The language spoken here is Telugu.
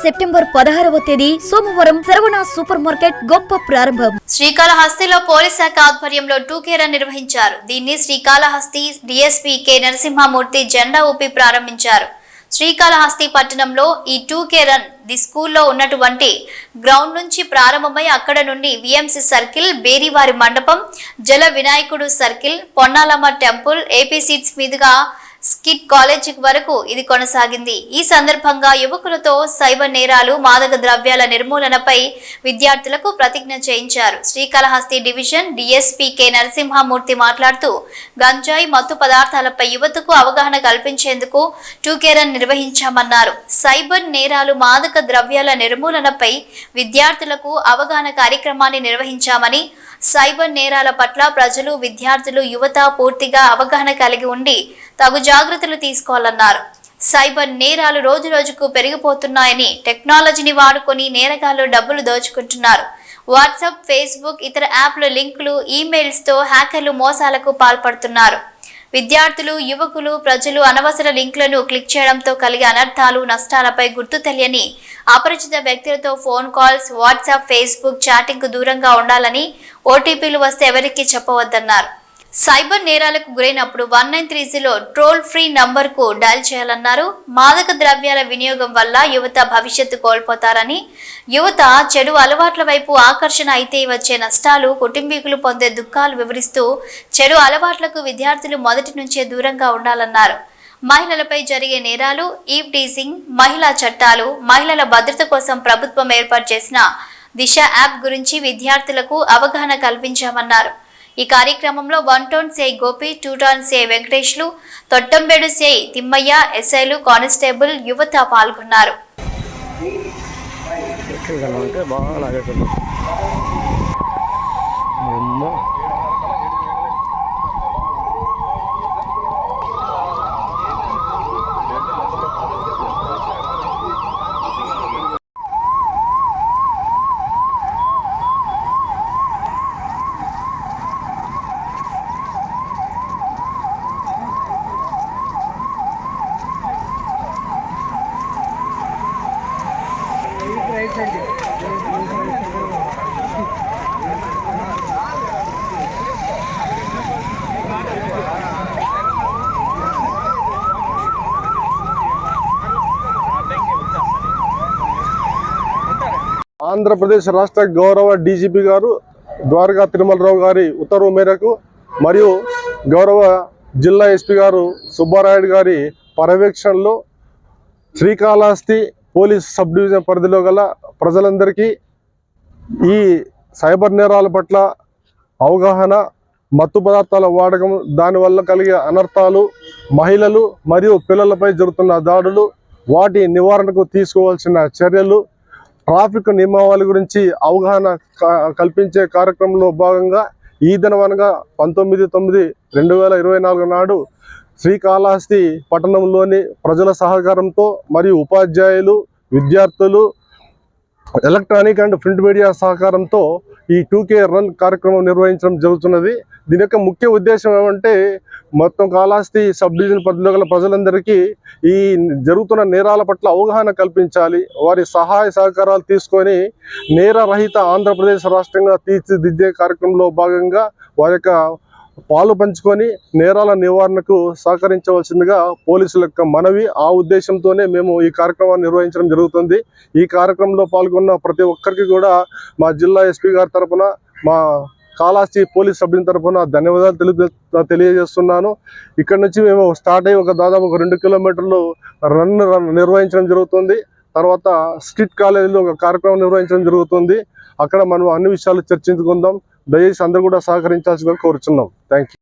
సెప్టెంబర్ పదహారవ తేదీ సోమవారం శరవణ సూపర్ మార్కెట్ గొప్ప ప్రారంభం. శ్రీకాళహస్తిలో పోలీస్ శాఖ ఆధ్వర్యంలో టూకే రన్ నిర్వహించారు. దీన్ని శ్రీకాళహస్తి డిఎస్పీ కె నరసింహమూర్తి జెండా ఊపి ప్రారంభించారు. శ్రీకాళహస్తి పట్టణంలో ఈ టూకే రన్ ది స్కూల్లో ఉన్నటువంటి గ్రౌండ్ నుంచి ప్రారంభమై అక్కడ నుండి విఎంసి సర్కిల్ బేరివారి మండపం జల వినాయకుడు circle Ponnalamma temple AP seats మీదుగా స్కిట్ కాలేజ్ వరకు ఇది కొనసాగింది. ఈ సందర్భంగా యువకులతో సైబర్ నేరాలు మాదక ద్రవ్యాల నిర్మూలనపై విద్యార్థులకు ప్రతిజ్ఞ చేయించారు. Srikalahasti division DSP K. Narasimhamurthy మాట్లాడుతూ గంజాయి మత్తు పదార్థాలపై యువతకు అవగాహన కల్పించేందుకు టూకేరన్ నిర్వహించామన్నారు. సైబర్ నేరాలు మాదక ద్రవ్యాల నిర్మూలనపై విద్యార్థులకు అవగాహన కార్యక్రమాన్ని నిర్వహించామని సైబర్ నేరాల పట్ల ప్రజలు విద్యార్థులు యువత పూర్తిగా అవగాహన కలిగి ఉండి తగు జాగ్రత్తలు తీసుకోవాలన్నారు. సైబర్ నేరాలు రోజు రోజుకు పెరిగిపోతున్నాయని టెక్నాలజీని వాడుకొని నేరగాళ్ళు డబ్బులు దోచుకుంటున్నారు. వాట్సాప్ ఫేస్బుక్ ఇతర యాప్ల లింకులు ఈమెయిల్స్తో హ్యాకర్లు మోసాలకు పాల్పడుతున్నారు. విద్యార్థులు యువకులు ప్రజలు అనవసర లింక్లను క్లిక్ చేయడంతో కలిగే అనర్థాలు నష్టాలపై గుర్తు తెలియని అపరిచిత వ్యక్తులతో ఫోన్ కాల్స్ వాట్సాప్ ఫేస్బుక్ చాటింగ్కు దూరంగా ఉండాలని ఓటీపీలు వస్తే ఎవరికీ చెప్పవద్దన్నారు. సైబర్ నేరాలకు గురైనప్పుడు one nine three zero toll free నంబర్కు డయల్ చేయాలన్నారు. మాదక ద్రవ్యాల వినియోగం వల్ల యువత భవిష్యత్తు కోల్పోతారని యువత చెడు అలవాట్ల వైపు ఆకర్షణ అయితే వచ్చే నష్టాలు కుటుంబీకులు పొందే దుఃఖాలు వివరిస్తూ చెడు అలవాట్లకు విద్యార్థులు మొదటి నుంచే దూరంగా ఉండాలన్నారు. మహిళలపై జరిగే నేరాలు ఈవ్ టీసింగ్ మహిళా చట్టాలు మహిళల భద్రత కోసం ప్రభుత్వం ఏర్పాటు చేసిన దిశ యాప్ గురించి విద్యార్థులకు అవగాహన కల్పించామన్నారు. ఈ కార్యక్రమంలో one town SI Gopi two town SI వెంకటేష్లు Thottambedu సే తిమ్మయ్య ఎస్ఐలు కానిస్టేబుల్ యువత పాల్గొన్నారు. బాగా ఆంధ్రప్రదేశ్ రాష్ట్ర గౌరవ డీజీపీ గారు ద్వారకా తిరుమలరావు గారి ఉత్తర్వు మేరకు మరియు గౌరవ జిల్లా ఎస్పీ గారు సుబ్బారాయుడు గారి పర్యవేక్షణలో శ్రీకాళహస్తి పోలీస్ సబ్ డివిజన్ పరిధిలో గల ప్రజలందరికీ ఈ సైబర్ నేరాల పట్ల అవగాహన మత్తు పదార్థాల వాడకం దానివల్ల కలిగే అనర్థాలు మహిళలు మరియు పిల్లలపై జరుగుతున్న దాడులు వాటి నివారణకు తీసుకోవాల్సిన చర్యలు ట్రాఫిక్ నియమావళి గురించి అవగాహన క- కల్పించే కార్యక్రమంలో భాగంగా ఈ దినవనగా పంతొమ్మిది తొమ్మిది రెండు వేల ఇరవై నాలుగు నాడు శ్రీకాళహస్తి పట్టణంలోని ప్రజల సహకారంతో మరియు ఉపాధ్యాయులు విద్యార్థులు ఎలక్ట్రానిక్ అండ్ ప్రింట్ మీడియా సహకారంతో ఈ టూకే రన్ కార్యక్రమం నిర్వహించడం జరుగుతున్నది. దీని యొక్క ముఖ్య ఉద్దేశం ఏమంటే మొత్తం కాళహస్తి సబ్ డివిజన్ పరిధిలో గల ప్రజలందరికీ ఈ జరుగుతున్న నేరాల పట్ల అవగాహన కల్పించాలి. వారి సహాయ సహకారాలు తీసుకొని నేరరహిత ఆంధ్రప్రదేశ్ రాష్ట్రంగా తీర్చిదిద్దే కార్యక్రమంలో భాగంగా వారి యొక్క పాలు పంచుకొని నేరాల నివారణకు సహకరించవలసిందిగా పోలీసుల యొక్క మనవి ఆ ఉద్దేశంతోనే మేము ఈ కార్యక్రమాన్ని నిర్వహించడం జరుగుతుంది. ఈ కార్యక్రమంలో పాల్గొన్న ప్రతి ఒక్కరికి కూడా మా జిల్లా ఎస్పీ గారి తరఫున మా కాళహస్తి పోలీస్ సభ్యుల తరపున ధన్యవాదాలు తెలియ తెలియజేస్తున్నాను. ఇక్కడ నుంచి మేము స్టార్ట్ అయ్యి ఒక దాదాపు ఒక రెండు కిలోమీటర్లు రన్ రన్ నిర్వహించడం జరుగుతుంది. తర్వాత స్కిట్ కాలేజీలో ఒక కార్యక్రమం నిర్వహించడం జరుగుతుంది. అక్కడ మనం అన్ని విషయాలు చర్చించుకుందాం. దయచేసి అందరూ కూడా సహకరించాల్సిందిగా కోరుచున్నాం. Thank you